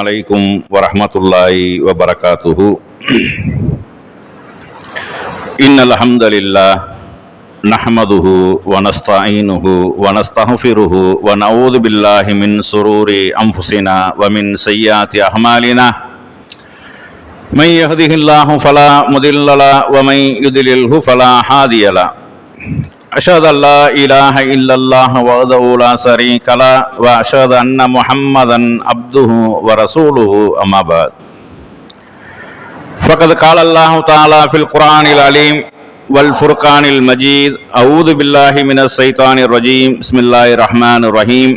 عليكم ورحمة الله وبركاته. إن الحمد لله نحمده ونستعينه ونستغفره ونعوذ بالله من شرور أنفسنا ومن سيئات أعمالنا. من يهده الله فلا مضل له ومن يضلله فلا هادي له. أشهد أن لا إله إلا الله وحده لا شريك له وأشهد أن محمدا عبده ورسوله أما بعد. فقد قال الله تعالى في القرآن العليم والفرقان المجيد أعوذ بالله من الشيطان الرجيم. بسم الله الرحمن الرحيم.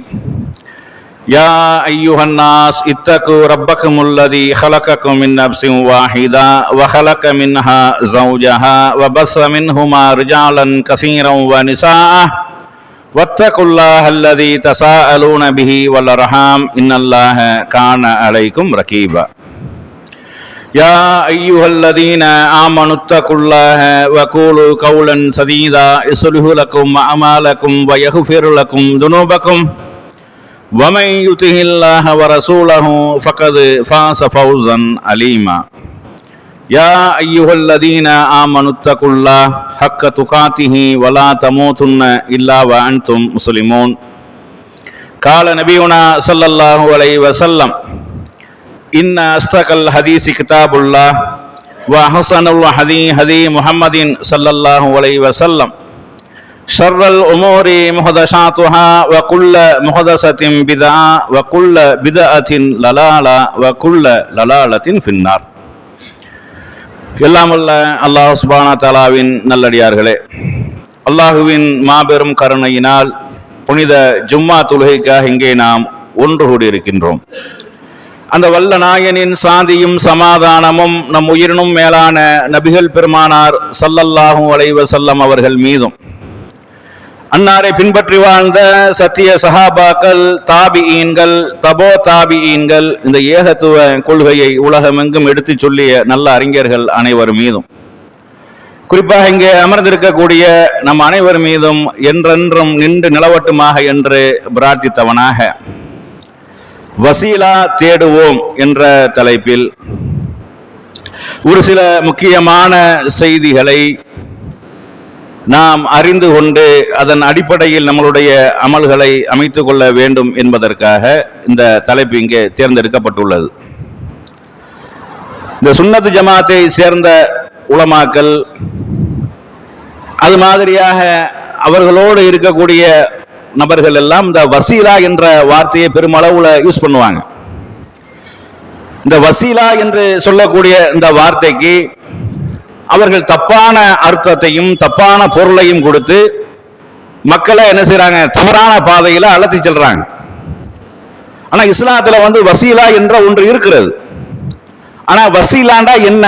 يا أيها الناس اتقوا ربكم الذي خلقكم من نفس واحدة وخلق منها زوجها وبث منهما رجالا كثيرا ونساء. واتقوا الله الذي تساءلون به والأرحام. إن الله كان عليكم رقيبا يا أيها الذين آمنوا اتقوا الله وقولوا قولا سديدا. يصلح لكم أعمالكم ويغفر لكم ذنوبكم. ومن يطع الله ورسوله فقد فاز فوزا عليما. يا أيها الذين آمنوا اتقوا الله حق تقاته ولا تموتن إلا وأنتم مسلمون. قال نبينا صلى الله عليه وسلم إن أصدق الحديث كتاب الله وأحسن الحديث هدي محمد صلى الله عليه وسلم. شر الأمور محدثاتها وكل محدثة بدعة وكل بدعة للالة وكل للالة في النار எல்லாம் வல்ல அல்லாஹ் சுபானா தாலாவின் நல்லடியார்களே அல்லாஹுவின் மாபெரும் கருணையினால் புனித ஜும்மா தொழுகைக்காக இங்கே நாம் ஒன்று கூடியிருக்கின்றோம் அந்த வல்ல நாயனின் சாந்தியும் சமாதானமும் நம் உயிரினும் மேலான நபிகள் பெருமானார் சல்லல்லாஹு அலைவ செல்லம் அவர்கள் மீதும் அன்னாரை பின்பற்றி வாழ்ந்த சத்திய சஹாபாக்கள் தாபியீன்கள் தபோ தாபியீன்கள் இந்த ஏகத்துவ கொள்கையை உலகமெங்கும் எடுத்துச் சொல்லிய நல்ல அறிஞர்கள் அனைவர் மீதும். குறிப்பாக இங்கே அமர்ந்திருக்கக்கூடிய நம் அனைவர் மீதும் என்றென்றும் நின்று நிலவட்டுமாக என்று பிரார்த்தித்தவனாக வசீலா தேடுவோம் என்ற தலைப்பில் ஒரு சில முக்கியமான செய்திகளை நாம் அறிந்து கொண்டு அதன் அடிப்படையில் நம்மளுடைய அமல்களை அமைத்து கொள்ள வேண்டும் என்பதற்காக இந்த தலைப்பு இங்கே தேர்ந்தெடுக்கப்பட்டுள்ளது. இந்த சுன்னத்து ஜமாத்தை சேர்ந்த உலமாக்கல் அது மாதிரியாக அவர்களோடு இருக்கக்கூடிய நபர்கள் எல்லாம் இந்த வசீலா என்ற வார்த்தையை பெருமளவுல யூஸ் பண்ணுவாங்க. இந்த வசீலா என்று சொல்லக்கூடிய இந்த வார்த்தைக்கு அவர்கள் தப்பான அர்த்தத்தையும் தப்பான பொருளையும் கொடுத்து மக்களை என்ன செய்யறாங்க தவறான பாதையில அழைத்து செல்றாங்க. ஆனா இஸ்லாத்துல வந்து வசீலா என்ற ஒன்று இருக்கிறது. ஆனா வசீலாண்டா என்ன?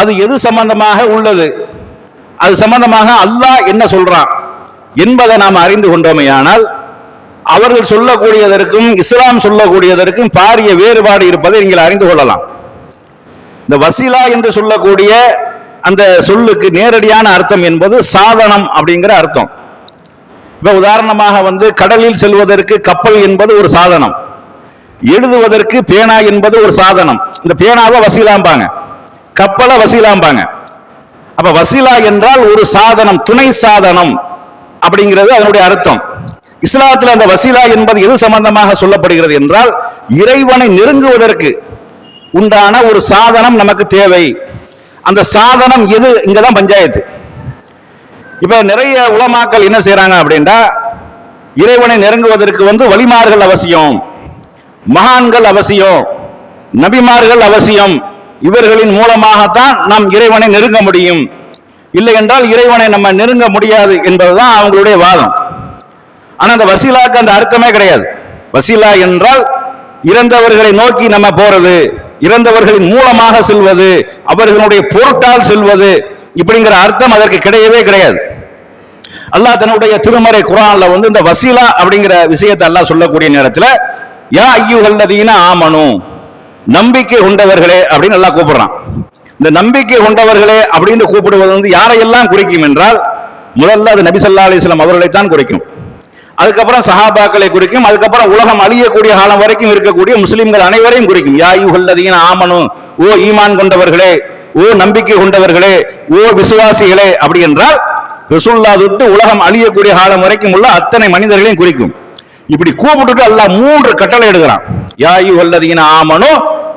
அது எது சம்பந்தமாக உள்ளது? அது சம்பந்தமாக அல்லாஹ் என்ன சொல்றான்? என்பதை நாம் அறிந்து கொண்டோமேயானால் அவர்கள் சொல்லக்கூடியதற்கும் இஸ்லாம் சொல்லக்கூடியதற்கும் பாரிய வேறுபாடு இருப்பதை நீங்கள் அறிந்து கொள்ளலாம். இந்த வசீலா என்று சொல்லக்கூடிய அந்த சொல்லுக்கு நேரடியான அர்த்தம் என்பது சாதனம் அப்படிங்கிற அர்த்தம். இப்ப உதாரணமாக வந்து கடலில் செல்வதற்கு கப்பல் என்பது ஒரு சாதனம். எழுதுவதற்கு பேனா என்பது ஒரு சாதனம். இந்த பேனாவை வசீலாம்பாங்க. கப்பலை வசீலாம்பாங்க. அப்ப வசீலா என்றால் ஒரு சாதனம் துணை சாதனம் அப்படிங்கிறது அதனுடைய அர்த்தம். இஸ்லாத்தில் அந்த வசீலா என்பது எது சம்பந்தமாக சொல்லப்படுகிறது என்றால் இறைவனை நெருங்குவதற்கு உண்டான ஒரு சாதனம் நமக்கு தேவை. அந்த சாதனம் எது? இங்கதான் பஞ்சாயத்து. இப்ப நிறைய உலமாக்கள் என்ன செய்யறாங்க அப்படின்னா இறைவனை நெருங்குவதற்கு வந்து வழிமார்கள் அவசியம் மகான்கள் அவசியம் நபிமார்கள் அவசியம். இவர்களின் மூலமாகத்தான் நாம் இறைவனை நெருங்க முடியும். இல்லை என்றால் இறைவனை நம்ம நெருங்க முடியாது என்பதுதான் அவங்களுடைய வாதம். ஆனா அந்த வசீலாக்கு அந்த அர்த்தமே கிடையாது. வசீலா என்றால் இறந்தவர்களை நோக்கி நம்ம போறது. இறந்தவர்களின் மூலமாக செல்வது அவர்களுடைய பொருட்டால் செல்வது இப்படிங்கிற அர்த்தம் அதற்கு கிடையவே கிடையாது. அல்லாஹ் தன்னுடைய திருமறை குரான்ல வந்து இந்த வசீலா அப்படிங்கிற விஷயத்தை அல்லாஹ் சொல்லக்கூடிய நேரத்தில் யா ஐயுகல்லதீன ஆமனு நம்பிக்கை கொண்டவர்களே அப்படின்னு நல்லா கூப்பிடுறான். இந்த நம்பிக்கை கொண்டவர்களே அப்படின்னு கூப்பிடுவது வந்து யாரையெல்லாம் குறிக்கும் என்றால் முதல்ல அது நபி ஸல்லல்லாஹு அலைஹி அவர்களைத்தான் குறிக்கும். அதுக்கப்புறம் சஹாபாக்களை குறிக்கும் அதுக்கப்புறம் உலகம் அழியக்கூடிய காலம் வரைக்கும் இருக்கக்கூடிய முஸ்லிம்கள் அனைவரையும் குறிக்கும். யா யுஹல்லதீன ஆமனு ஓ ஈமான் கொண்டவர்களே ஓ நம்பிக்கை கொண்டவர்களே ஓ விசுவாசிகளே அப்படி என்றால் ரசூல்லா தொட்டு உலகம் அழியக்கூடிய காலம் வரைக்கும் உள்ள அத்தனை மனிதர்களையும் குறிக்கும். இப்படி கூப்பிட்டுட்டு அல்லாஹ் மூன்று கட்டளை எடுக்கிறான். யா ஆமனோ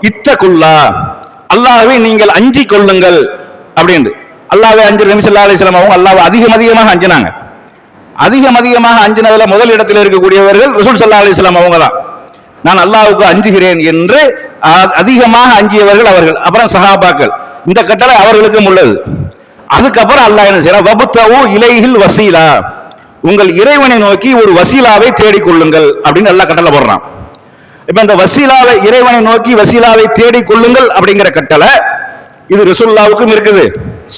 இத்த குல்லா அல்லாவே நீங்கள் அஞ்சி கொள்ளுங்கள் அப்படின்னு அல்லாவே அஞ்சு நிமிஷம் ஸல்லல்லாஹு அலைஹி அவங்க அதிகம் அதிகமாக அஞ்சினாங்க. அதிகம் அதிகமாக அஞ்சினதுல முதல் இடத்தில் இருக்கக்கூடியவர்கள் ரசூல் சல்லா அலைஹி அவங்க தான் நான் அல்லாவுக்கு அஞ்சுகிறேன் என்று அதிகமாக அஞ்சியவர்கள் அவர்கள் அப்புறம் சஹாபாக்கள். இந்த கட்டளை அவர்களுக்கும் உள்ளது. அதுக்கப்புறம் அல்லாஹ் என்ன செய்யறான் வபுத்தவு இலையில் வசீலா. உங்கள் இறைவனை நோக்கி ஒரு வசீலாவை தேடிக்கொள்ளுங்கள் அப்படின்னு நல்லா கட்டளை போடுறான். இப்போ இந்த வசீலாவை இறைவனை நோக்கி வசீலாவை தேடிக்கொள்ளுங்கள் அப்படிங்கிற கட்டளை இது ரிசுல்லாவுக்கும் இருக்குது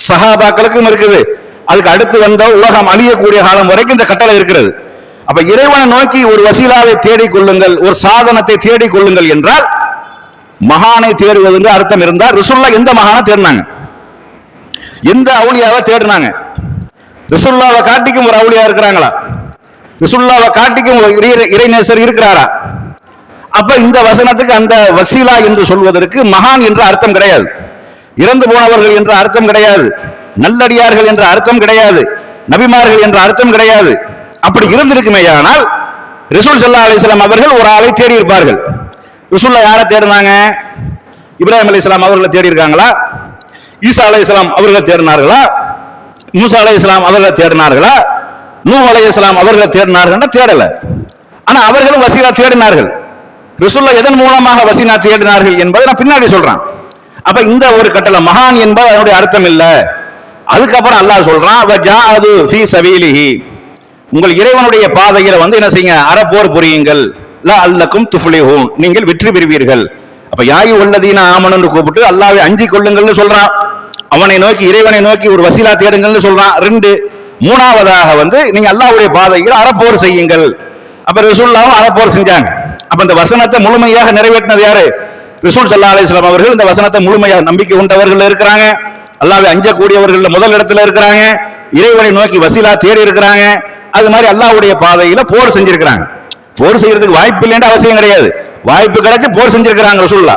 சஹாபாக்களுக்கும் இருக்குது. அதுக்கு அடுத்து வந்த உலகம் அழியக்கூடிய காலம் வரைக்கும் இந்த கட்டளை இருக்கிறது. அப்ப இறைவனை நோக்கி ஒரு வசீலாவை தேடிக் கொள்ளுங்கள் ஒரு சாதனத்தை தேடிக் கொள்ளுங்கள் என்றால் மகானை தேடுவது என்று அர்த்தம் இருந்தால் ரிசுல்லா எந்த மகானை தேடினாங்க? எந்த அவுளியாவை தேடினாங்க? ரிசுல்லாவை காட்டிக்கும் ஒரு அவுளியா இருக்கிறாங்களா? ரிசுல்லாவை காட்டிக்கும் ஒரு இறைநேசர் இருக்கிறாரா? அப்ப இந்த வசனத்துக்கு அந்த வசீலா என்று சொல்வதற்கு மகான் என்ற அர்த்தம் கிடையாது. இறந்து போனவர்கள் என்ற அர்த்தம் கிடையாது. நல்லடியார்கள் என்ற அர்த்தம் கிடையாது. நபிமார்கள் என்ற அர்த்தம் கிடையாது. அப்படி இருந்திருக்குமேயானால் ரிசூல் சல்லா அலிஸ்லாம் அவர்கள் ஒரு ஆளை தேடி இருப்பார்கள் ரிசூல்ல யாரை தேடினாங்க? இப்ராஹிம் இஸ்லாம் அவர்களை தேடி இருக்காங்களா ஈசா அலைஹிஸ்ஸலாம் அவர்கள் தேடினார்களா? மூசா இஸ்லாம் அவர்களை தேடினார்களா? நூ அலி இஸ்லாம் அவர்களை தேடினார்கள்னா தேடல. ஆனா அவர்களும் வசீலா தேடினார்கள். ரிசுல்லா எதன் மூலமாக வசீனா தேடினார்கள் என்பதை நான் பின்னாடி சொல்றேன். அப்ப இந்த ஒரு கட்டளை மகான் என்பது அதனுடைய அர்த்தம் இல்லை. அதுக்கப்புறம் அல்லாஹ் சொல்றான் "வ ஜாஅது ஃபீ சபீலிஹி. உங்கள் இறைவனுடைய பாதையில வந்து என்ன செய்யுங்க அறப்போர் புரியுங்கள். லா அல்லக்கும் துஃப்லிஹூன். நீங்கள் வெற்றி பெறுவீர்கள். அப்ப யாயு உள்ளதீன ஆமனு கூப்பிட்டு அல்லாவை அஞ்சி கொள்ளுங்கள்னு சொல்றான். அவனை நோக்கி இறைவனை நோக்கி ஒரு வசீலா தேடுங்கள்னு சொல்றான். ரெண்டு மூணாவதாக வந்து நீங்க அல்லாஹ்வுடைய பாதையில் அறப்போர் செய்யுங்கள். அப்ப ரசூல்லாவும் அறப்போர் செஞ்சாங்க. அப்ப இந்த வசனத்தை முழுமையாக நிறைவேற்றினது யாரு? ரிசூல் சல்லா அலிஸ்லாம் அவர்கள் இந்த வசனத்தை முழுமையாக நம்பிக்கை கொண்டவர்கள் இருக்கிறாங்க. அல்லாவை அஞ்சக்கூடியவர்கள் முதல் இடத்துல இருக்கிறாங்க. இறைவனை நோக்கி வசீலா தேடி இருக்கிறாங்க. அது மாதிரி அல்லாவுடைய பாதையில போர் செஞ்சிருக்கிறாங்க. போர் செய்யறதுக்கு வாய்ப்பு இல்லைன்ற அவசியம் கிடையாது. வாய்ப்பு கிடைச்சு போர் செஞ்சிருக்கிறாங்க ரசூல்லா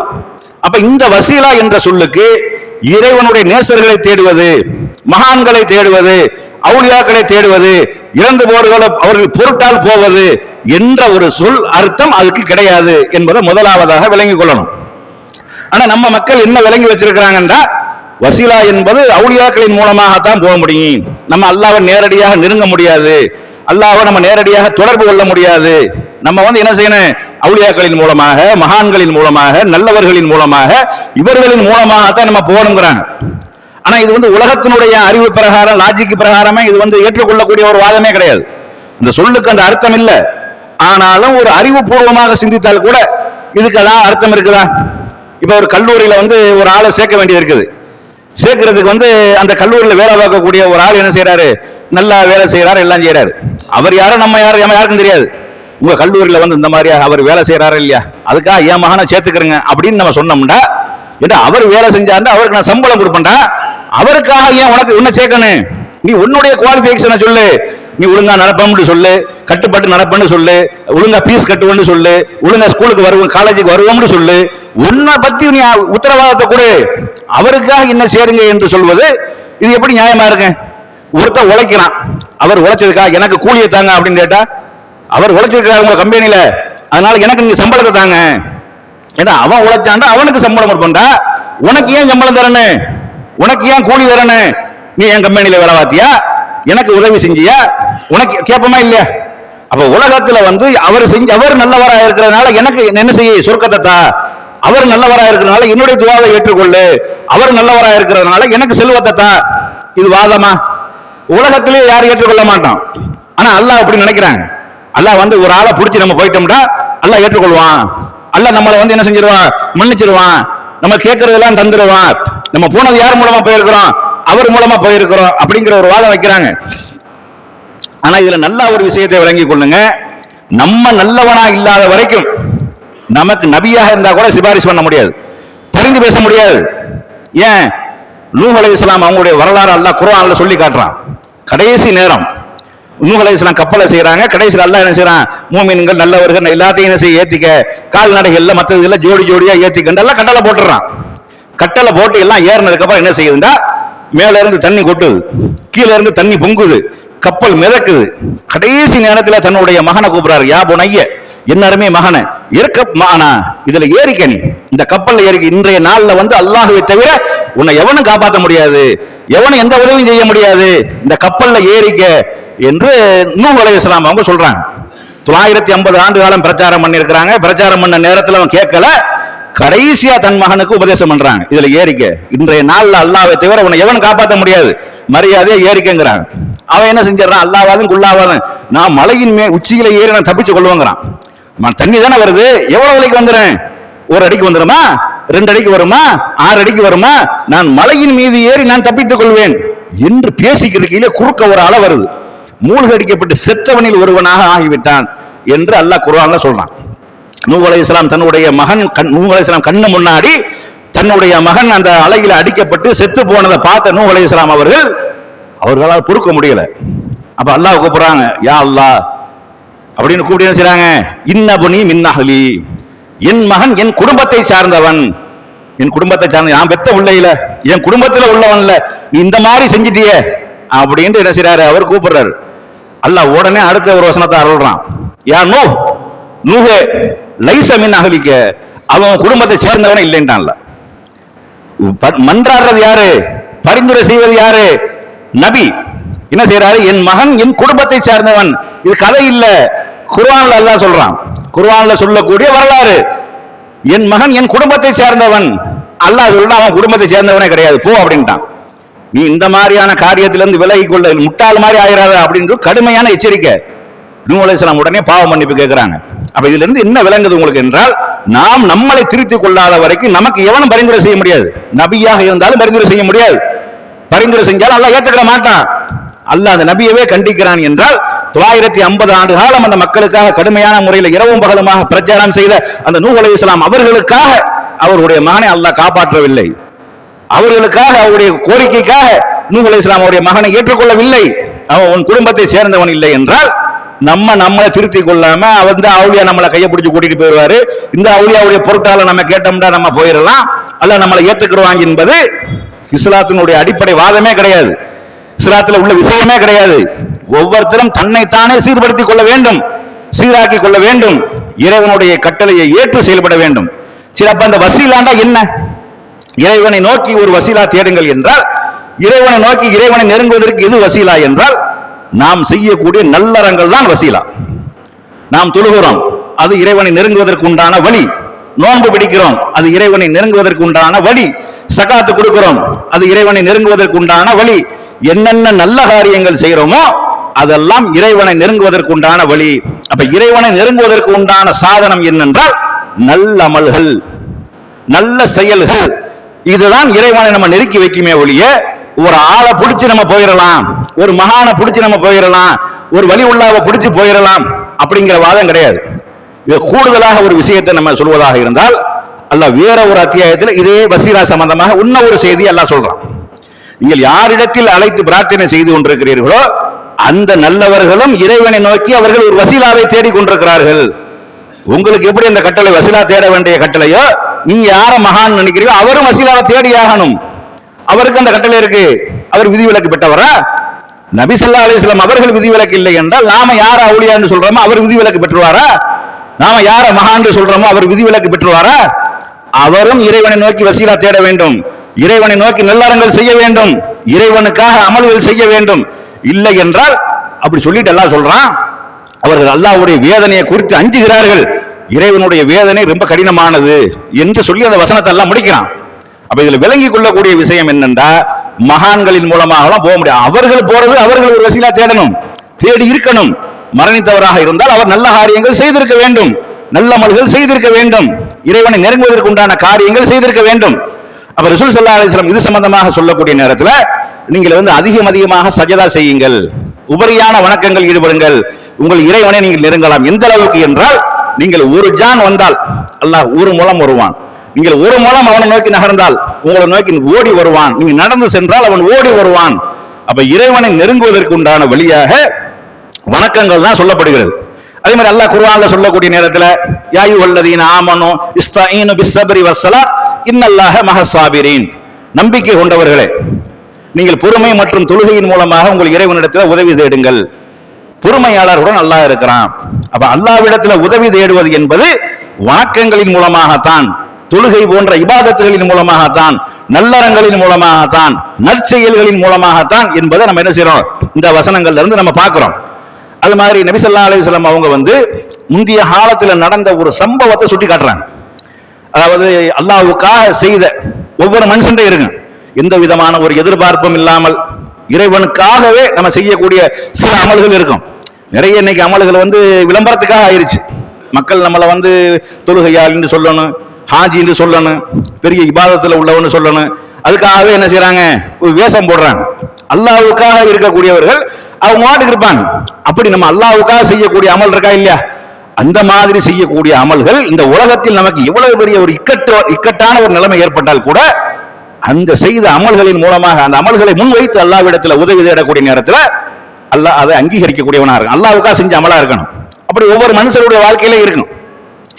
அப்ப இந்த வசீலா என்ற சொல்லுக்கு இறைவனுடைய நேசர்களை தேடுவது மகான்களை தேடுவது அவுளியாக்களை தேடுவது இறந்து போர்களை அவர்கள் பொருட்டால் போவது என்ற ஒரு சொல் அர்த்தம் அதுக்கு கிடையாது என்பதை முதலாவதாக விளங்கிக் கொள்ளணும். ஆனா நம்ம மக்கள் என்ன விளங்கி வச்சிருக்கிறாங்கன்னா வசீலா என்பது அவுளியாக்களின் மூலமாகத்தான் போக முடியும். நம்ம அல்லாவை நேரடியாக நெருங்க முடியாது. அல்லாவை நம்ம நேரடியாக தொடர்பு கொள்ள முடியாது. நம்ம வந்து என்ன செய்யணும்? அவுளியாக்களின் மூலமாக மகான்களின் மூலமாக நல்லவர்களின் மூலமாக இவர்களின் மூலமாகத்தான் நம்ம போகணுங்கிறாங்க. ஆனா இது வந்து உலகத்தினுடைய அறிவு பிரகாரம் லாஜிக் பிரகாரமே இது வந்து ஏற்றுக்கொள்ளக்கூடிய ஒரு வாதமே கிடையாது. இந்த சொல்லுக்கு அந்த அர்த்தம் இல்லை. ஆனாலும் ஒரு அறிவுபூர்வமாக சிந்தித்தால் கூட இதுக்கு அதான் அர்த்தம் இருக்குதா? இப்ப ஒரு கல்லூரியில வந்து ஒரு ஆளை சேர்க்க வேண்டியது இருக்குது. சேர்க்கறதுக்கு வந்து அந்த கல்லூரியில் வேலை பார்க்கக்கூடிய ஒரு ஆள் என்ன செய்கிறாரு நல்லா வேலை செய்கிறாரு எல்லாம் செய்கிறாரு அவர் யாரும் நம்ம யாரும் நம்ம யாருக்கும் தெரியாது. உங்கள் கல்லூரியில் வந்து இந்த மாதிரி அவர் வேலை செய்கிறாரு இல்லையா? அதுக்காக என் மகனை சேர்த்துக்கிறேங்க அப்படின்னு நம்ம சொன்னோம்டா. ஏன்னா அவர் வேலை செஞ்சாருன்னா அவருக்கு நான் சம்பளம் கொடுப்பேன்டா. அவருக்காக ஏன் உனக்கு உன்னை சேர்க்கணும்? நீ உன்னுடைய குவாலிஃபிகேஷனை சொல்லு. நீ ஒழுங்கா நடப்பம்னு சொல்லு கட்டுப்பாட்டு நடப்பன்னு சொல்லு ஒழுங்கா பீஸ் கட்டுவோம்னு சொல்லு ஒழுங்கா ஸ்கூலுக்கு வருவோம் காலேஜுக்கு வருவோம்னு சொல்லு உன்னை பத்தி நீ உத்தரவாதத்தை கொடு. அவருக்காக என்ன சேருங்க என்று சொல்வது இது எப்படி நியாயமா இருக்கு? ஒருத்தர் உழைக்கிறான். அவர் உழைச்சதுக்காக எனக்கு கூலியை தாங்க அப்படின்னு கேட்டா அவர் உழைச்சிருக்காரு உங்க கம்பெனியில அதனால எனக்கு நீங்க சம்பளத்தை தாங்க. ஏன்னா அவன் உழைச்சாண்டா அவனுக்கு சம்பளம் கொடுப்பா உனக்கு ஏன் சம்பளம் தரணும்? உனக்கு ஏன் கூலி தரணும்? நீ என் கம்பெனியில வேலை பார்த்தியா? எனக்கு உதவி செஞ்சியா? உனக்கு கேட்போமா இல்லையா? அப்ப உலகத்துல வந்து அவர் செஞ்சு அவர் நல்லவரா இருக்கிறதுனால எனக்கு என்ன செய்ய சொர்க்கத்தை தா. அவர் நல்லவரா இருக்கிறதுனால என்னுடைய துவாவை ஏற்றுக்கொள்ளு. அவர் நல்லவரா இருக்கிறதுனால எனக்கு செல்வத்தை தா. இது வாதமா? உலகத்திலே யாரும் ஏற்றுக்கொள்ள மாட்டோம் ஆனா அல்லாஹ் அப்படி நினைக்கிறாங்க. அல்லாஹ் வந்து ஒரு ஆளை பிடிச்சி நம்ம போயிட்டோம்னா அல்லாஹ் ஏற்றுக்கொள்வான். அல்லாஹ் நம்மளை வந்து என்ன செஞ்சிருவான்? மன்னிச்சிருவான். நம்ம கேட்கறதெல்லாம் தந்துடுவான் நம்ம போனது யார் மூலமா போயிருக்கிறோம்? அவர் மூலமா போயிருக்கிறோம் அப்படிங்கிற ஒரு வாதம் வைக்கிறாங்க. ஆனா இதுல நல்ல ஒரு விஷயத்தை விளங்கி கொள்ளுங்க. நம்ம நல்லவனா இல்லாத வரைக்கும் நமக்கு நபியாக இருந்தா கூட சிபாரிசு பண்ண முடியாது. பரிந்து பேச முடியாது. ஏன்? நூஹ் இஸ்லாம் அவங்களுடைய வரலாறு அல்ல குர்ஆன்ல சொல்லி காட்டுறான். கடைசி நேரம். நூஹ் இஸ்லாம் கப்பலை செய்யறாங்க கடைசியில் எல்லாம் என்ன செய்யறான் மூமின்கள் நல்லவர்கள் எல்லாத்தையும் என்ன செய்ய ஏத்திக்க கால்நடைகள்ல மற்றதுல ஜோடி ஜோடியா ஏத்திக்கண்டு எல்லாம் கட்டளை போட்டுறான். கட்டளை போட்டு எல்லாம் ஏறினதுக்கு அப்புறம் என்ன செய்யுதுண்டா? மேல இருந்து தண்ணி கொட்டுது கீழே இருந்து தண்ணி பொங்குது கப்பல் மிதக்குது. கடைசி நேரத்தில் தன்னுடைய மகனை கூப்பிடுறாரு யா புனைய எல்லாருமே மகனை இருக்க மகனா இதுல ஏறிக்க நீ. இந்த கப்பல்ல ஏறிக்க இன்றைய நாள்ல வந்து அல்லாஹுவை தவிர உன்னை எவனும் காப்பாற்ற முடியாது எவனும் எந்த உதவியும் செய்ய முடியாது. இந்த கப்பல்ல ஏறிக்க என்று நூஹ் அலைஹிஸ்ஸலாம் அவங்க சொல்றாங்க. தொள்ளாயிரத்தி ஐம்பது ஆண்டு காலம் பிரச்சாரம் பண்ணியிருக்கிறாங்க. பிரச்சாரம் பண்ண நேரத்தில் அவன் கேட்கல. கடைசியா தன் மகனுக்கு உபதேசம் பண்றாங்க. இதுல ஏறிக்க இன்றைய நாள்ல அல்லாவை தவிர உன்னை எவன் காப்பாற்ற முடியாது. மரியாதையா ஏறிக்கங்கிறாங்க அவன் என்ன செஞ்சிடறான்? அல்லாவாதும் குல்லாவாதும் நான் மலையின் மே உச்சியில ஏறி நான் தப்பிச்சு கொள்ளுவாங்கிறான். தண்ணி தானே வருது? எவ்வளவு விலைக்கு வந்துடுறேன் ஒரு அடிக்கு வந்துருமா? ரெண்டு அடிக்கு வருமா? ஆறு அடிக்கு வருமா? நான் மலையின் மீது ஏறி நான் தப்பித்துக் கொள்வேன். என்று பேசிக்கிறதுக்கீழே குறுக்க ஒரு அலை வருது. மூழ்கடிக்கப்பட்டு செத்தவனில் ஒருவனாக ஆகிவிட்டான் என்று அல்லாஹ் குர்வான்ல சொல்றான். நூஹ் இஸ்லாம் தன்னுடைய மகன் கண் நூஹ் இஸ்லாம் கண்ணு முன்னாடி தன்னுடைய மகன் அந்த அலையில் அடிக்கப்பட்டு செத்து போனதை பார்த்த நூஹ் இஸ்லாம் அவர்கள் அவர்களால் பொறுக்க முடியல. அப்ப அல்லாஹ் கூப்பிடுறாங்க யா அல்லாஹ் அப்படின்னு கூப்பிட்டு செய்றாங்க? இன்னபுனி மின்னஹலி என் மகன் என் குடும்பத்தை சார்ந்தவன். என் குடும்பத்தை சார்ந்த நான் பெத்த பிள்ளையில என் குடும்பத்தில் உள்ளவன்ல நீ இந்த மாதிரி செஞ்சிட்டிய அப்படின்ட்டு என்ன செய்றாரு? அவர் கூப்பிடுறாரு. அல்லாஹ் உடனே அடுத்த ஒரு வசனத்தை அருள்றான். யா நூ நூஹே லைச மின் அகவிக்க அவன் குடும்பத்தை சேர்ந்தவனே இல்லைன்றான்ல. மன்றாடுறது யாரு? பரிந்துரை செய்வது யாரு? நபி. என்ன செய்யறாரு என் மகன் என் குடும்பத்தை சேர்ந்தவன். இது கதை இல்ல. குர்வான்ல அல்லா சொல்றான். குர்வான்ல சொல்லக்கூடிய வரலாறு. என் மகன் என் குடும்பத்தை சேர்ந்தவன். அல்லாஹ் சொல்றான் அவன் குடும்பத்தை சேர்ந்தவனே கிடையாது. போ அப்படின்ட்டான். நீ இந்த மாதிரியான காரியத்திலிருந்து விலகி கொள்ள. முட்டாள் மாதிரி ஆகிறாரு அப்படின்னு கடுமையான எச்சரிக்கை. நூ உடனே பாவம் மன்னிப்பு கேட்கிறாங்க அப்ப இதுல இருந்து என்ன விளங்குது உங்களுக்கு என்றால் நாம் நம்மளை திருத்திக் கொள்ளாத வரைக்கும் நமக்கு எவனும் பரிந்துரை செய்ய முடியாது. நபியாக இருந்தாலும் பரிந்துரை செய்ய முடியாது. பரிந்துரை செஞ்சாலும் அல்ல ஏத்துக்கிற மாட்டான். அல்ல அந்த நபியவே கண்டிக்கிறான் என்றால் தொள்ளாயிரத்தி ஐம்பது ஆண்டு காலம் அந்த மக்களுக்காக கடுமையான முறையில் இரவும் பகலுமாக பிரச்சாரம் செய்த அந்த நூ இஸ்லாம் அவர்களுக்காக அவருடைய மகனை அல்லாஹ் காப்பாற்றவில்லை. அவர்களுக்காக அவருடைய கோரிக்கைக்காக நூஹ் இஸ்லாம் அவருடைய மகனை ஏற்றுக்கொள்ளவில்லை. அவன் உன் குடும்பத்தை சேர்ந்தவன் இல்லை என்றால் நம்ம நம்மளை திருத்தி கொள்ளாம வந்து இந்த அவுளியா நம்மளை கையை பிடிச்சி கூட்டிட்டு போயிடுவாரு. இந்த அவுளியாவுடைய பொருட்டால நம்ம கேட்டோம்னா நம்ம போயிடலாம். அல்ல நம்மளை ஏத்துக்கிறவாங்க என்பது இஸ்லாத்தினுடைய அடிப்படை வாதமே கிடையாது. இஸ்லாத்துல உள்ள விஷயமே கிடையாது. ஒவ்வொருத்தரும் தன்னைத்தானே சீர்படுத்திக் கொள்ள வேண்டும் சீராக்கி கொள்ள வேண்டும் இறைவனுடைய கட்டளையை ஏற்று செயல்பட வேண்டும். சரி அப்ப அந்த வசீலாண்டா என்ன? இறைவனை நோக்கி ஒரு வசீலா தேடுங்கள் என்றால் இறைவனை நோக்கி இறைவனை நெருங்குவதற்கு எது வசீலா என்றால் நாம் செய்யக்கூடிய நல்லறங்கள் தான் வசீலா. நாம் தொழுகிறோம் அது இறைவனை நெருங்குவதற்கு உண்டான வழி. நோன்பு பிடிக்கிறோம் அது இறைவனை நெருங்குவதற்கு உண்டான வழி. சகாத்து கொடுக்கிறோம் அது இறைவனை நெருங்குவதற்கு உண்டான வழி. என்னென்ன நல்ல காரியங்கள் செய்கிறோமோ அதெல்லாம் இறைவனை நெருங்குவதற்கு உண்டான வழி. அப்ப இறைவனை நெருங்குவதற்கு உண்டான சாதனம் என்னென்றால் நல்ல அமல்கள் நல்ல செயல்கள். இதுதான் இறைவனை நம்ம நெருக்கி வைக்குமே ஒழிய ஒரு ஆளை பிடிச்சி நம்ம போயிடலாம். ஒரு மகானை பிடிச்சி நம்ம போயிடலாம் ஒரு வழி உள்ளாவை பிடிச்சி போயிடலாம் அப்படிங்கிற வாதம் கிடையாது. இது கூடுதலாக ஒரு விஷயத்தை நம்ம சொல்வதாக இருந்தால் அல்ல வேற ஒரு அத்தியாயத்தில் இதே வசீரா சம்பந்தமாக உன்ன ஒரு செய்தி எல்லாம் சொல்றான். நீங்கள் யாரிடத்தில் அழைத்து பிரார்த்தனை செய்து கொண்டிருக்கிறீர்களோ அந்த நல்லவர்களும் இறைவனை நோக்கி அவர்கள் ஒரு வசீலாவை தேடிக் கொண்டிருக்கிறார்கள். உங்களுக்கு எப்படி அந்த கட்டளை வசீலா தேட வேண்டிய கட்டளையோ நீங்க யார மகான் நினைக்கிறீங்களோ அவரும் வசீலாவை தேடி ஆகணும் அவருக்கு அந்த கட்டளை இருக்கு. அவர் விதிவிலக்கு பெற்றவரா? நபிசல்லா அலிஸ்லாம் அவர்கள் விதிவிலக்கு இல்லை என்றால் நாம யார் அவுளியான்னு சொல்றோமோ அவர் விதிவிலக்கு பெற்றுவாரா? நாம யார மகான் சொல்றோமோ அவர் விதிவிலக்கு பெற்றுவாரா? அவரும் இறைவனை நோக்கி வசீலா தேட வேண்டும். இறைவனை நோக்கி நல்லறங்கள் செய்ய வேண்டும். இறைவனுக்காக அமல்கள் செய்ய வேண்டும். இல்லை என்றால் அப்படி சொல்லிட்டு எல்லாம் சொல்றான் அவர்கள் அல்லாவுடைய வேதனையை குறித்து அஞ்சுகிறார்கள். இறைவனுடைய வேதனை ரொம்ப கடினமானது என்று சொல்லி அந்த வசனத்தை எல்லாம் முடிக்கிறான். அப்ப இதுல விளங்கி கொள்ளக்கூடிய விஷயம் என்னென்றா மகான்களின் மூலமாகலாம் போக முடியாது. அவர்கள் போறது அவர்கள் ஒரு வசீலா தேடணும். தேடி இருக்கணும். மரணித்தவராக இருந்தால் அவர் நல்ல காரியங்கள் செய்திருக்க வேண்டும். நல்ல அமல்கள் செய்திருக்க வேண்டும். இறைவனை நெருங்குவதற்கு உண்டான காரியங்கள் செய்திருக்க வேண்டும். அப்ப ரசூல் சல்லா அலிஸ்லாம் இது சம்பந்தமாக சொல்லக்கூடிய நேரத்தில் நீங்கள் வந்து அதிகம் அதிகமாக சஜதா செய்யுங்கள். உபரியான வணக்கங்கள் ஈடுபடுங்கள். உங்கள் இறைவனை நீங்கள் நெருங்கலாம். எந்த அளவுக்கு என்றால் நீங்கள் ஒரு ஜான் வந்தால் அல்லாஹ் ஒரு மூலம் வருவான். நீங்கள் ஒரு மூலம் அவனை நோக்கி நகர்ந்தால் உங்களை நோக்கி ஓடி வருவான். நீங்க நடந்து சென்றால் அவன் ஓடி வருவான். அப்ப இறைவனை நெருங்குவதற்கு உண்டான வழியாக வணக்கங்கள் தான் சொல்லப்படுகிறது. அதே மாதிரி அல்லாஹ் குர்ஆன்ல சொல்லக்கூடிய நேரத்துல யாயு வல்லதீன ஆமனு இஸ்தாயினு பிஸ்ஸபரி வஸ்ஸலா இன்னல்லாஹ மஹஸ்ஸாபிரீன். நம்பிக்கை கொண்டவர்களே நீங்கள் பொறுமை மற்றும் தொழுகையின் மூலமாக உங்கள் இறைவனிடத்தில் உதவி தேடுங்கள். பொறுமையாளர்களுடன் அல்லாஹ் இருக்கிறான். அப்ப அல்லாஹ்விடத்தில் உதவி தேடுவது என்பது வணக்கங்களின் மூலமாகத்தான். தொழுகை போன்ற இபாதத்துகளின் மூலமாகத்தான் நல்லறங்களின் மூலமாகத்தான் நற்செயல்களின் மூலமாகத்தான் என்பதை நம்ம என்ன செய்யறோம் இந்த வசனங்கள்ல இருந்து நம்ம பார்க்கிறோம். அது மாதிரி நபிசல்லா அலிஸ்லாம் அவங்க வந்து முந்தைய காலத்தில் நடந்த ஒரு சம்பவத்தை சுட்டி காட்டுறாங்க. அதாவது அல்லாஹ்வுக்காக செய்த ஒவ்வொரு மனுஷன்டே இருங்க. எந்த விதமான ஒரு எதிர்பார்ப்பும் இல்லாமல் இறைவனுக்காகவே நம்ம செய்யக்கூடிய சில அமல்கள் இருக்கும். நிறைய இன்னைக்கு அமல்கள் வந்து விளம்பரத்துக்காக ஆயிருச்சு. மக்கள் நம்மளை வந்து தொழுகையால் என்று சொல்லணும். ஹாஜி என்று சொல்லணும் பெரிய இபாதத்தில் உள்ளவன்னு சொல்லணும். அதுக்காகவே என்ன செய்யறாங்க வேஷம் போடுறாங்க. அல்லாவுக்காக இருக்கக்கூடியவர்கள் அவங்க மாட்டுக்கு இருப்பாங்க. அப்படி நம்ம அல்லாவுக்காக செய்யக்கூடிய அமல் இருக்கா இல்லையா? அந்த மாதிரி செய்யக்கூடிய அமல்கள் இந்த உலகத்தில் நமக்கு எவ்வளவு பெரிய ஒரு இக்கட்டு இக்கட்டான ஒரு நிலைமை ஏற்பட்டால் கூட அந்த செய்த அமல்களின் மூலமாக அந்த அமல்களை முன்வைத்து அல்லாவிடத்தில் உதவி தேடக்கூடிய நேரத்தில் அல்லாஹ் அதை அங்கீகரிக்கக்கூடியவனாக இருக்கும் அல்லாவுக்காக செஞ்ச அமலா இருக்கணும். அப்படி ஒவ்வொரு மனுஷருடைய வாழ்க்கையிலே இருக்கணும்.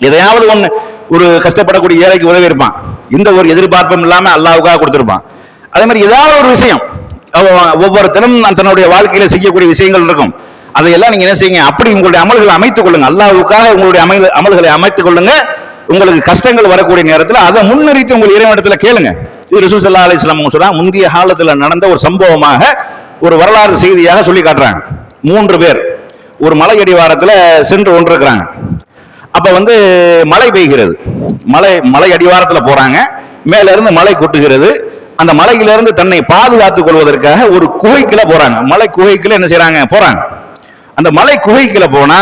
எதையாவது ஒன்று ஒரு கஷ்டப்படக்கூடிய ஏழைக்கு உதவி இருப்பான். எந்த ஒரு எதிர்பார்ப்பும் இல்லாமல் அல்லாவுக்காக கொடுத்துருப்பான். அதே மாதிரி ஏதாவது ஒரு விஷயம் ஒவ்வொருத்தனும் தன்னுடைய வாழ்க்கையில செய்யக்கூடிய விஷயங்கள் இருக்கும். அதையெல்லாம் நீங்க என்ன செய்யுங்க? அப்படி உங்களுடைய அமல்களை அமைத்துக் கொள்ளுங்க. அல்லாவுக்காக உங்களுடைய அமல் அமல்களை அமைத்துக் கொள்ளுங்க. உங்களுக்கு கஷ்டங்கள் வரக்கூடிய நேரத்தில் அதை முன்னிறுத்தி உங்கள் இறைவனிடத்துல கேளுங்க. இது ரிசூ சல்லா அலி இஸ்லாம் சொல்றாங்க முந்தைய காலத்தில் நடந்த ஒரு சம்பவமாக ஒரு வரலாறு செய்தியாக சொல்லி காட்டுறாங்க. மூன்று பேர். ஒரு மலை வாரத்தில் சென்று ஒன்றிருக்கிறாங்க அப்ப வந்து மழை பெய்கிறது. மலை மலை அடிவாரத்துல போறாங்க. மேல இருந்து மலை கொட்டுகிறது. அந்த மலையிலிருந்து தன்னை பாதுகாத்துக் கொள்வதற்காக ஒரு குகைக்குள்ள போறாங்க. மலை குகைக்குள்ள என்ன செய்யறாங்க போறாங்க. அந்த மலை குகைக்குள்ள போனா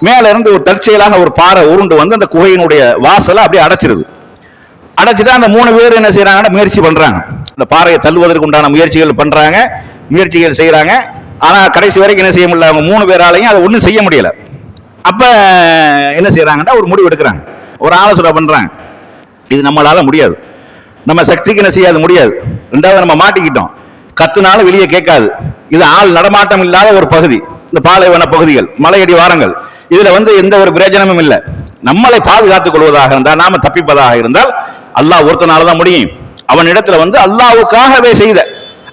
மேல இருந்து ஒரு தற்செயலாக ஒரு பாறை உருண்டு வந்து அந்த குகையினுடைய வாசலை அப்படியே அடைச்சிருது. அடைச்சிட்டு அந்த மூணு பேர் என்ன செய்யறாங்கன்னா முயற்சி பண்றாங்க. அந்த பாறையை தள்ளுவதற்கு உண்டான முயற்சிகள் பண்றாங்க. முயற்சிகள் செய்யறாங்க ஆனா கடைசி வரைக்கும் என்ன செய்ய முடியல? அவங்க மூணு பேராலையும் அதை ஒன்றும் செய்ய முடியல. அப்போ என்ன செய்கிறாங்கன்னா ஒரு முடிவு எடுக்கிறாங்க. ஒரு ஆலோசனை பண்ணுறாங்க இது நம்மளால் முடியாது. நம்ம சக்திக்கு என்ன செய்யாது? முடியாது. ரெண்டாவது நம்ம மாட்டிக்கிட்டோம். கத்துனாலும் வெளியே கேட்காது. இது ஆள் நடமாட்டம் இல்லாத ஒரு பகுதி. இந்த பாலைவன பகுதிகள் மலையடி வாரங்கள். இதில் வந்து எந்த ஒரு பிரயோஜனமும் இல்லை. நம்மளை பாதுகாத்துக் கொள்வதாக இருந்தால் நாம தப்பிப்பதாக இருந்தால் அல்லாஹ் ஒருத்தனால தான் முடியும். அவன் இடத்துல வந்து அல்லாவுக்காகவே செய்த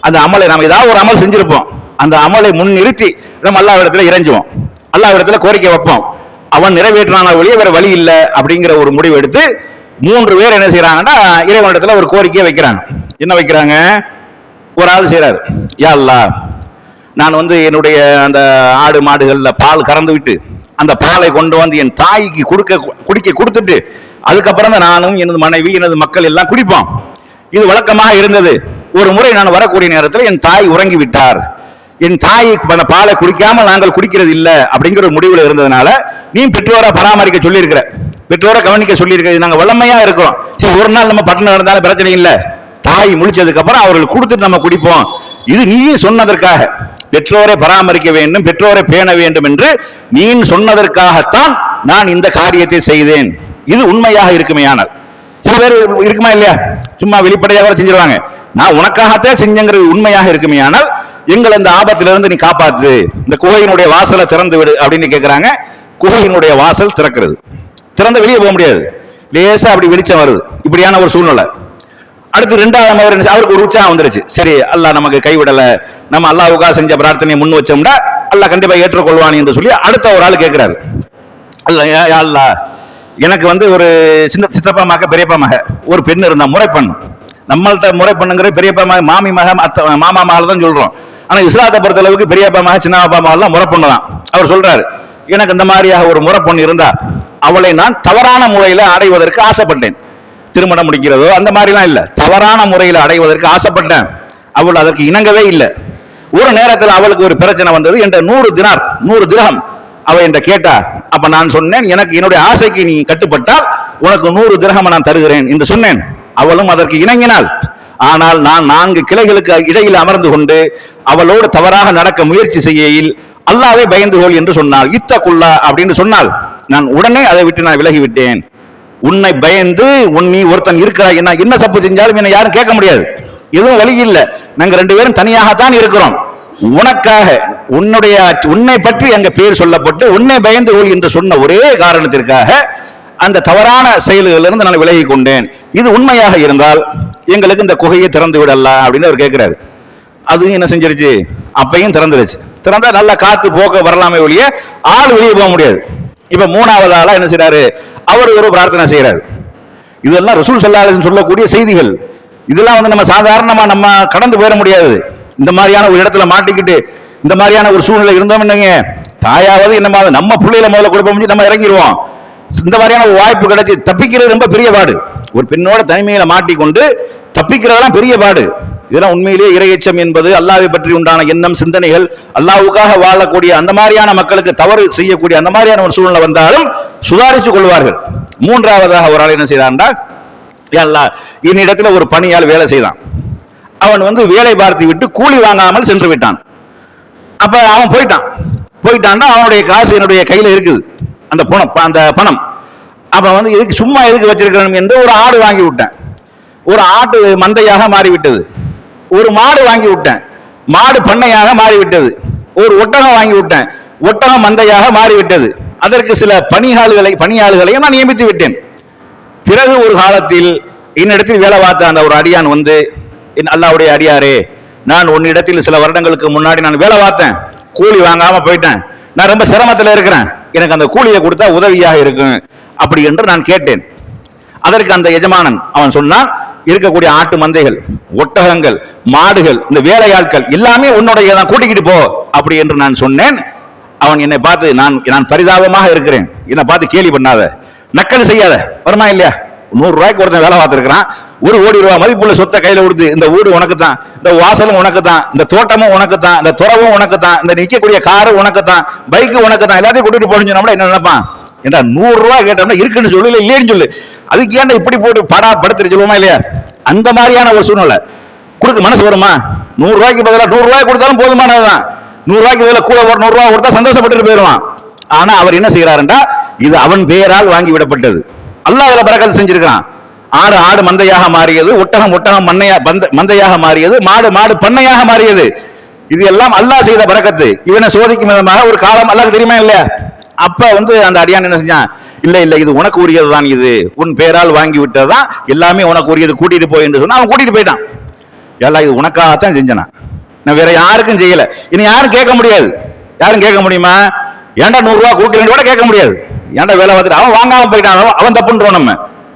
அந்த அமலை நாம் ஏதாவது ஒரு அமல் செஞ்சிருப்போம். அந்த அமலை முன்னிறுத்தி நம்ம அல்லாஹ் இடத்துல இறைஞ்சுவோம். அல்லாவிடத்துல கோரிக்கை வைப்போம். அவன் நிறைவேற்றான வழியே வேற வழி இல்லை அப்படிங்கிற ஒரு முடிவு எடுத்து மூன்று பேர் என்ன செய்யறாங்கன்னா இறைவனிடத்துல ஒரு கோரிக்கையை வைக்கிறாங்க. என்ன வைக்கிறாங்க? ஒரு ஆள் செய்யறாரு யா அல்லாஹ் நான் வந்து என்னுடைய அந்த ஆடு மாடுகளில் பால் கறந்து விட்டு அந்த பாலை கொண்டு வந்து என் தாய்க்கு கொடுக்க குடிக்க கொடுத்துட்டு அதுக்கப்புறம் தான் நானும் எனது மனைவி எனது மக்கள் எல்லாம் குடிப்போம். இது வழக்கமாக இருந்தது. ஒரு முறை நான் வரக்கூடிய நேரத்தில் என் தாய் உறங்கி விட்டார் என் தாயை பண்ண பாலை குடிக்காமல் நாங்கள் குடிக்கிறது இல்லை அப்படிங்கிற ஒரு முடிவில் இருந்ததுனால நீ பெற்றோரை பராமரிக்க சொல்லியிருக்கிற. பெற்றோரை கவனிக்க சொல்லியிருக்கிறது நாங்கள் வல்லமையாக இருக்கிறோம். சரி ஒரு நாள் நம்ம பட்டணம் இருந்தாலும் பிரச்சனை இல்லை. தாய் முடிச்சதுக்கப்புறம் அவர்கள் அவர்களுக்கு கொடுத்துட்டு நம்ம குடிப்போம். இது நீயே சொன்னதற்காக. பெற்றோரை பராமரிக்க வேண்டும் பெற்றோரை பேண வேண்டும் என்று நீ சொன்னதற்காகத்தான் நான் இந்த காரியத்தை செய்தேன். இது உண்மையாக இருக்குமே ஆனால். சில பேர் இருக்குமா இல்லையா? சும்மா வெளிப்படையாக கூட செஞ்சிருவாங்க. நான் உனக்காகத்தான் செஞ்சங்கிறது உண்மையாக இருக்குமே ஆனால் எங்களை இந்த ஆபத்திலிருந்து நீ காப்பாத்து. இந்த குகையினுடைய வாசலை திறந்து விடு அப்படின்னு கேட்குறாங்க குகையினுடைய வாசல் திறக்கிறது. திறந்து வெளியே போக முடியாது. லேசாக அப்படி வெளிச்சம் வருது. இப்படியான ஒரு சூழ்நிலை. அடுத்து ரெண்டாவது அவர் அவருக்கு ஒரு உற்சாகம் வந்துருச்சு. சரி அல்லாஹ் நமக்கு கைவிடலை. நம்ம அல்லாவுக்காக செஞ்ச பிரார்த்தனையை முன் வச்சோம்னா அல்லாஹ் கண்டிப்பாக ஏற்றுக்கொள்வான் என்று சொல்லி அடுத்த ஒரு ஆள் கேட்குறாரு அல்ல யா யா எனக்கு வந்து ஒரு சின்ன சித்தப்பா மக பெரியப்பா மக ஒரு பெண் இருந்தா முறை பண்ணும் நம்மள்ட்ட முறை பண்ணுங்கிற பெரியப்பா மக மாமி மக அத்த மாமா மகள் தான் சொல்கிறோம் ஆனா இஸ்லாத்தை பொறுத்த அளவுக்கு பெரியப்பா மக சின்னப்பா முறை பொண்ணு தான் அவர் சொல்றாரு எனக்கு இந்த மாதிரியாக ஒரு முறை பொண்ணு இருந்தா அவளை நான் தவறான முறையில அடைவதற்கு ஆசைப்பட்டேன். திருமணம் முடிக்கிறதோ அந்த மாதிரிலாம் இல்லை. தவறான முறையில் அடைவதற்கு ஆசைப்பட்டேன். அவள் அதற்கு இணங்கவே இல்லை. ஒரு நேரத்தில் அவளுக்கு ஒரு பிரச்சனை வந்தது என்ற நூறு தினார் நூறு திரகம். அவ என்ற கேட்டா அப்ப நான் சொன்னேன் எனக்கு என்னுடைய ஆசைக்கு நீ கட்டுப்பட்டால் உனக்கு நூறு திரகம் நான் தருகிறேன் என்று சொன்னேன். அவளும் அதற்கு இணங்கினாள். ஆனால் நான் நான்கு கிளைகளுக்கு இடையில் அமர்ந்து கொண்டு அவளோடு தவறாக நடக்க முயற்சி செய்யையில் அல்லாவே பயந்து கொள் என்று சொன்னாள். குல்லா அப்படின்னு சொன்னால் நான் உடனே அதை விட்டு நான் விலகி விட்டேன் உன்னை பயந்து உன் நீ ஒருத்தன் இருக்கிறாய் என்ன என்ன தப்பு செஞ்சாலும் என்னை யாரும் கேட்க முடியாது. எதுவும் வழி இல்லை. நாங்கள் ரெண்டு பேரும் தனியாகத்தான் இருக்கிறோம். உனக்காக உன்னுடைய உன்னை பற்றி அங்க பேர் சொல்லப்பட்டு உன்னை பயந்து கொள் என்று சொன்ன ஒரே காரணத்திற்காக அந்த தவறான செயல்களிலிருந்து நான் விலகி கொண்டேன் இது உண்மையாக இருந்தால் எங்களுக்கு இந்த குகையை திறந்து விடலாம் அப்படின்னு அவர் கேட்கிறாரு அதுவும் என்ன செஞ்சிருச்சு? அப்பையும் திறந்துருச்சு. திறந்தா நல்லா காத்து போக்க வரலாமே ஒழிய ஆள் வெளியே போக முடியாது. இப்ப மூணாவது ஆளா என்ன செய்யறாரு அவர் ஒரு பிரார்த்தனை செய்யறாரு இதெல்லாம் ரசூல் சல்லாஹ் சொல்லக்கூடிய செய்திகள். இதெல்லாம் வந்து நம்ம சாதாரணமா நம்ம கடந்து போயிட முடியாது. இந்த மாதிரியான ஒரு இடத்துல மாட்டிக்கிட்டு இந்த மாதிரியான ஒரு சூழ்நிலை இருந்தோம் என்னங்க? தாயாவது என்ன நம்ம பிள்ளையில முதல்ல கொடுப்போம் நம்ம இறங்கிடுவோம் இந்த மாதிரியான ஒரு வாய்ப்பு கிடைச்சி தப்பிக்கிறது ரொம்ப பெரிய பாடு. ஒரு பெண்ணோட தனிமையில மாட்டிக்கொண்டு தப்பிக்கிறதெல்லாம் பெரிய பாடு. இதெல்லாம் உண்மையிலேயே இரையச்சம் என்பது அல்லாவை பற்றி உண்டான எண்ணம் சிந்தனைகள் அல்லாவுக்காக வாழக்கூடிய அந்த மாதிரியான மக்களுக்கு தவறு செய்யக்கூடிய அந்த மாதிரியான ஒரு சூழ்நிலை வந்தாலும் சுதாரித்துக் கொள்வார்கள். மூன்றாவதாக ஒரு ஆள் என்ன செய்தான்டா அல்லா என்னிடத்துல ஒரு பணியால் வேலை செய்தான். அவன் வந்து வேலை பார்த்து விட்டு கூலி வாங்காமல் சென்று விட்டான். அப்ப அவன் போயிட்டான். போயிட்டான்னா அவனுடைய காசு என்னுடைய கையில இருக்குது. அந்த பணம் அந்த பணம். அப்போ வந்து எதுக்கு சும்மா எதுக்கு வச்சிருக்கணும் என்று ஒரு ஆடு வாங்கி விட்டேன். ஒரு ஆட்டு மந்தையாக மாறிவிட்டது. ஒரு மாடு வாங்கி விட்டேன். மாடு பண்ணையாக மாறிவிட்டது. ஒரு ஒட்டகம் வாங்கி விட்டேன். ஒட்டகம் மந்தையாக மாறிவிட்டது. அதற்கு சில பணியாளர்களை பணியாளர்களையும் நான் நியமித்து விட்டேன். பிறகு ஒரு காலத்தில் என்னிடத்தில் வேலை பார்த்த அந்த ஒரு அடியான் வந்து என் அல்லாவுடைய அடியாரே நான் உன்னிடத்தில் சில வருடங்களுக்கு முன்னாடி நான் வேலை பார்த்தேன். கூலி வாங்காமல் போயிட்டேன். நான் ரொம்ப சிரமத்தில் இருக்கிறேன். எனக்கு அந்த கூலியை கொடுத்தா உதவியாக இருக்கும். அப்படி என்று நான் கேட்டேன். அதற்கு அந்த எஜமானன் அவன் சொன்னான் இருக்கக்கூடிய ஆட்டு மந்தைகள் ஒட்டகங்கள் மாடுகள் இந்த வேலையாட்கள் எல்லாமே உன்னுடைய தான் கூட்டிக்கிட்டு போ அப்படி என்று நான் சொன்னேன். அவன் என்னை பார்த்து நான் நான் பரிதாபமாக இருக்கிறேன். என்னை பார்த்து கேலி பண்ணாத. நக்கல் செய்யாத. வருமா இல்லையா? நூறு ரூபாய்க்கு ஒருத்தன் வேலை பார்த்துருக்கிறான். ஒரு கோடி ரூபாய் மதிப்புள்ள சொத்தை கையில் கொடுத்து இந்த வீடு உனக்கு தான் இந்த வாசலும் உனக்கு தான் இந்த தோட்டமும் உனக்கு தான் இந்த துறவும் உனக்கு தான் இந்த நிற்கக்கூடிய காரு உனக்கு தான் பைக்கு உனக்கு தான் எல்லாத்தையும் கூட்டிட்டு போன்னு சொன்னோம்னா என்ன நினைப்பான்? ஏண்டா நூறுரூவா கேட்டோம்னா இருக்குன்னு சொல்லு இல்லை இல்லைன்னு சொல்லு. அதுக்கு ஏன்டா இப்படி போட்டு படா படுத்துட்டு சொல்லுவோமா இல்லையா? அந்த மாதிரியான ஒரு சூழ்நிலை. கொடுக்க மனசு வருமா? நூறுரூவாய்க்கு பதிலாக நூறு கொடுத்தாலும் போதுமானதுதான் நூறுரூவாய்க்கு பதிலாக கூட ஒரு நூறுரூவா கொடுத்தா சந்தோஷப்பட்டு போயிடுவான். ஆனால் அவர் என்ன செய்கிறாருண்டா? இது அவன் பெயரால் வாங்கி விடப்பட்டது. அல்லாஹ் அதில் பரக்கத்து செஞ்சிருக்கிறான். ஆடு ஆடு மந்தையாக மாறியது ஒட்டகம் ஒட்டகம் மண்ணையா பந்த மந்தையாக மாறியது மாடு மாடு பண்ணையாக மாறியது. இது எல்லாம் அல்லாஹ் செய்த பறக்கத்து. இவனை சோதிக்கும் விதமாக ஒரு காலம் அல்லாஹ் தெரியுமா இல்லையா? அப்ப வந்து அந்த அடியான் என்ன செஞ்சான்? இல்ல இல்ல இது உனக்கு உரியது தான் இது. உன் பேரால் வாங்கி விட்டதுதான் எல்லாமே உனக்கு உரியது. கூட்டிட்டு போய் என்று சொன்னா அவன் கூட்டிட்டு போயிட்டான். எல்லாம் இது உனக்காகத்தான் செஞ்சனா? நான் வேற யாருக்கும் செய்யல. இனி யாரும் கேட்க முடியாது. யாரும் கேட்க முடியுமா? ஏன்டா நூறு ரூபா கொடுக்கலன்னு கூட கேட்க முடியாது. ஏன்டா வேலை பார்த்துட்டு அவன் வாங்காம போயிட்டான். அவன் தப்புன்றோம் நம்ம.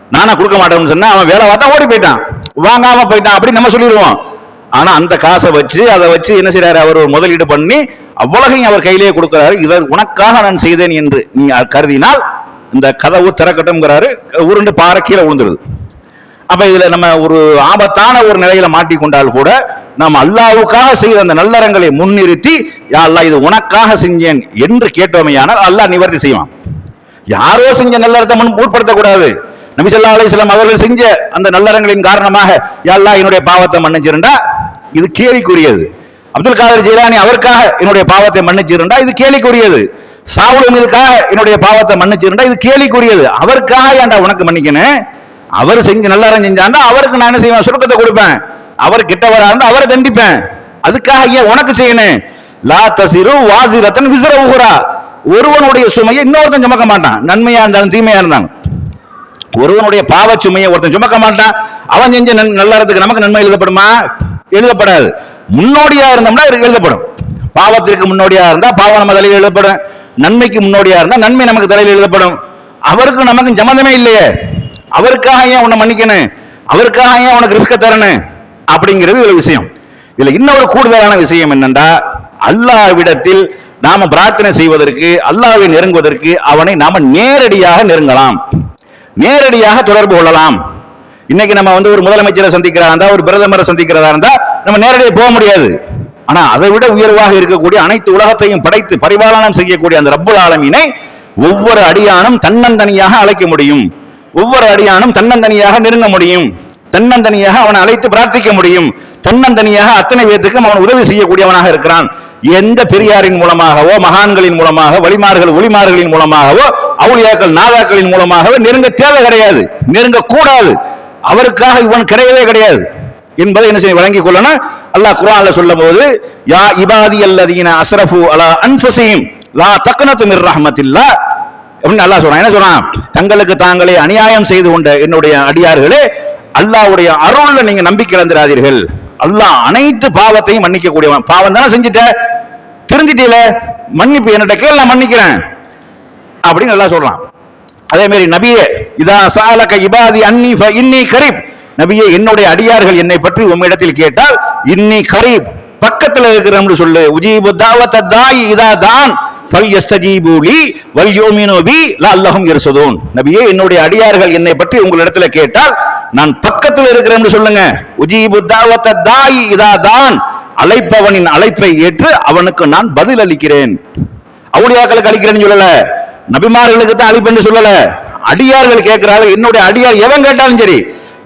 நானா கொடுக்க மாட்டேன்னு சொன்னா அவன் வேலை பார்த்தா ஓடி போயிட்டான். வாங்காம போயிட்டான். அப்படின்னு நம்ம சொல்லிடுவோம். ஆனா அந்த காசை வச்சு அதை வச்சு என்ன செய்யறாரு அவர் ஒரு முதலீடு பண்ணி அவ்வளகையும் அவர் கையிலேயே கொடுக்கிறாரு. இதை உனக்காக நான் செய்தேன் என்று நீ கருதினால் இந்த கதவு திறக்கட்டும்ங்கிறாரு. உருண்டு பாறை கீழே விழுந்துருது. அப்ப இதுல நம்ம ஒரு ஆபத்தான ஒரு நிலையில மாட்டிக்கொண்டால் கூட நாம் அல்லாவுக்காக செய்த அந்த நல்லறங்களை முன்னிறுத்தி யா அல்லாஹ் இது உனக்காக செஞ்சேன் என்று கேட்டோமையானால் அல்லாஹ் நிவர்த்தி செய்வான். யாரோ செஞ்ச நல்லறத்தை முன் உட்படுத்தக்கூடாது. நபிசல்லா அலிஸ்லாம் அவர்கள் செஞ்ச அந்த நல்லறங்களின் காரணமாக யா என்னுடைய பாவத்தை மன்னிச்சிருந்தா இது கேலிக்குரியது. அப்துல் காதர் ஜீலானி அவருக்காக என்னுடைய பாவத்தை மன்னிச்சிருந்தா இது கேலிக்குரியது. சாவுல் மீதுக்காக என்னுடைய பாவத்தை மன்னிச்சிருந்தா இது கேலிக்குரியது. அவருக்காக ஏன்டா உனக்கு மன்னிக்கணும்? அவர் செஞ்சு நல்லறம் செஞ்சாண்டா அவருக்கு நான் என்ன செய்வேன்? சுருக்கத்தை கொடுப்பேன். அவர் கிட்ட இருந்தா அவரை தண்டிப்பேன். அதுக்காக ஏன் உனக்கு செய்யணும்? லா தசிரு வாசிரத்தன் விசிற உகுரா. ஒருவனுடைய சுமையை இன்னொருத்தன் சுமக்க மாட்டான். நன்மையா இருந்தாலும் தீமையா இருந்தாலும். ஒருவனுடைய பாவ சுமையை ஒருத்தன் சுமக்க மாட்டான். அவன் செஞ்ச நன்- நல்லறதுக்கு நமக்கு நன்மை எழுதப்படுமா? எழுதப்படாது. முன்னோடியா இருந்தோம்னா எழுதப்படும். பாவத்திற்கு முன்னோடியா இருந்தா பாவம் நம்ம தலையில் எழுதப்படும். நன்மைக்கு முன்னோடியா இருந்தா நன்மை நமக்கு தலையில் எழுதப்படும். அவருக்கு நமக்கு சம்மந்தமே இல்லையே. அவருக்காக ஏன் உன்னை மன்னிக்கணும்? அவருக்காக ஏன் உனக்கு ரிஸ்க தரணும்? அப்படிங்கிறது இதுல விஷயம். இதுல இன்னொரு கூடுதலான விஷயம் என்னென்றா அல்லாவிடத்தில் நாம பிரார்த்தனை செய்வதற்கு அல்லாவை நெருங்குவதற்கு அவனை நாம நேரடியாக நெருங்கலாம். நேரடியாக தொடர்பு கொள்ளலாம். இன்னைக்கு நம்ம வந்து ஒரு முதலமைச்சரை சந்திக்கிறதா இருந்தா ஒரு பிரதமரை சந்திக்கிறதா இருந்தா நம்ம நேரடியாக போக முடியாது. ஆனால் அதை விட உயர்வாக இருக்கக்கூடிய அனைத்து உலகத்தையும் படைத்து பரிபாலனம் செய்யக்கூடிய அந்த ரப்புல் ஆலமீனை ஒவ்வொரு அடியானும் தன்னந்தனியாக அழைக்க முடியும். ஒவ்வொரு அடியானும் தன்னந்தனியாக நெருங்க முடியும். தன்னந்தனியாக அவனை அழைத்து பிரார்த்திக்க முடியும். தன்னந்தனியாக அத்தனை பேத்துக்கும் அவன் உதவி செய்யக்கூடியவனாக இருக்கிறான். எந்த பெரியாரின் மூலமாகவோ மகான்களின் மூலமாக வழிமார்கள் ஒளிமார்களின் மூலமாகவோ அவுளியாக்கள் நாதாக்களின் மூலமாகவோ நெருங்க தேவை கிடையாது. நெருங்க கூடாது அவருக்காக இவன் கிடையவே கிடையாது. என்பதை என்ன செய்ய வழங்கிக் கொள்ளணும் அல்லாஹ் குரான்ல சொல்லும் போது யா இபாதி அல்லதீன அஸ்ரஃபு அலா அன்ஃபுஸிஹிம் லா தக்கனத்து மிர் ரஹமத்தில்லா. அப்படின்னு அல்லாஹ் சொல்றான். என்ன சொல்றான்? தங்களுக்கு தாங்களே அநியாயம் செய்து கொண்ட என்னுடைய அடியார்களே அல்லாஹ்வுடைய அருள்ல நீங்க நம்பிக்கை இழந்துடாதீர்கள் அல்லாஹ் அனைத்து பாவத்தையும் மன்னிக்க கூடியவன் பாவம் தானே செஞ்சுட்ட? தெரிஞ்சிட்டீல மன்னிப்பு என்னட்ட கேள் நான் மன்னிக்கிறேன். அப்படின்னு நல்லா சொல்றான். அதே மாதிரி நபியே இதா சாலக இபாதி அன்னி ஃப இன்னி கரீப். நபியே என்னுடைய அடியார்கள் என்னை பற்றி உம்மிடத்தில் கேட்டால் இன்னி கரீப் பக்கத்தில் இருக்கிறோம்னு சொல்லு. உஜீபு தாவத்த தாய் இதா தான். நபியே என்னுடைய அடியார்கள் என்னை பற்றி உங்களிடத்துல கேட்டால் நான் பக்கத்தில் இருக்கிறேன் சொல்லுங்க. உஜீபு தாவத்த தாய் இதா தான். அழைப்பவனின் அழைப்பை ஏற்று அவனுக்கு நான் பதில் அளிக்கிறேன். அவுளியாக்களுக்கு அளிக்கிறேன்னு சொல்லல. நபிமார்களுக்கு தான் அளிப்பேன்னு சொல்லல. அடியார்கள் கேட்கிறார்கள் என்னுடைய அடியார் எவன் கேட்டாலும் சரி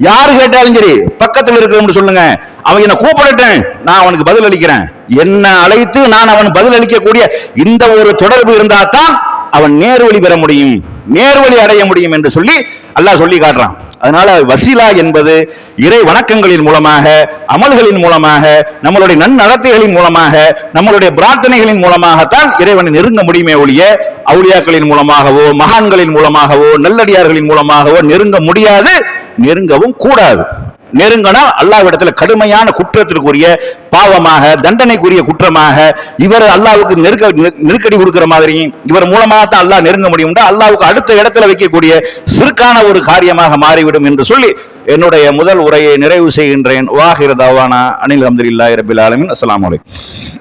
யாரு கேட்டாலும் சரி பக்கத்தில் இருக்கிறவங்க சொல்லுங்க. அவன் என்ன கூப்பிடட்டும் நான் அவனுக்கு பதில் அளிக்கிறேன். என்ன அழைத்து நான் அவன் பதில் அளிக்கக்கூடிய இந்த ஒரு தொடர்பு இருந்தா தான் அவன் நேர்வழி பெற முடியும் நேர்வழி அடைய முடியும் என்று சொல்லி அல்லாஹ் சொல்லி காட்டுறான். அதனால வசீலா என்பது இறை வணக்கங்களின் மூலமாக அமல்களின் மூலமாக நம்மளுடைய நன்னடத்தைகளின் மூலமாக நம்மளுடைய பிரார்த்தனைகளின் மூலமாகத்தான் இறைவனை நெருங்க முடியுமே ஒழிய அவுளியாக்களின் மூலமாகவோ மகான்களின் மூலமாகவோ நல்லடியார்களின் மூலமாகவோ நெருங்க முடியாது. நெருங்கவும் கூடாது. நெருங்கினா அல்லாவிடத்தில் கடுமையான குற்றத்திற்குரிய பாவமாக தண்டனைக்குரிய குற்றமாக இவர் அல்லாவுக்கு நெருக்க நெருக்கடி கொடுக்கிற மாதிரியும் இவர் மூலமாக தான் அல்லாஹ் நெருங்க முடியும். அல்லாவுக்கு அடுத்த இடத்துல வைக்கக்கூடிய சிறுக்கான ஒரு காரியமாக மாறிவிடும் என்று சொல்லி என்னுடைய முதல் உரையை நிறைவு செய்கின்றேன். வாஹிர தவானா. அனில் அஹமதுல்லாஹி ரபில் ஆலமின். அஸ்லாம் வலைக்கம்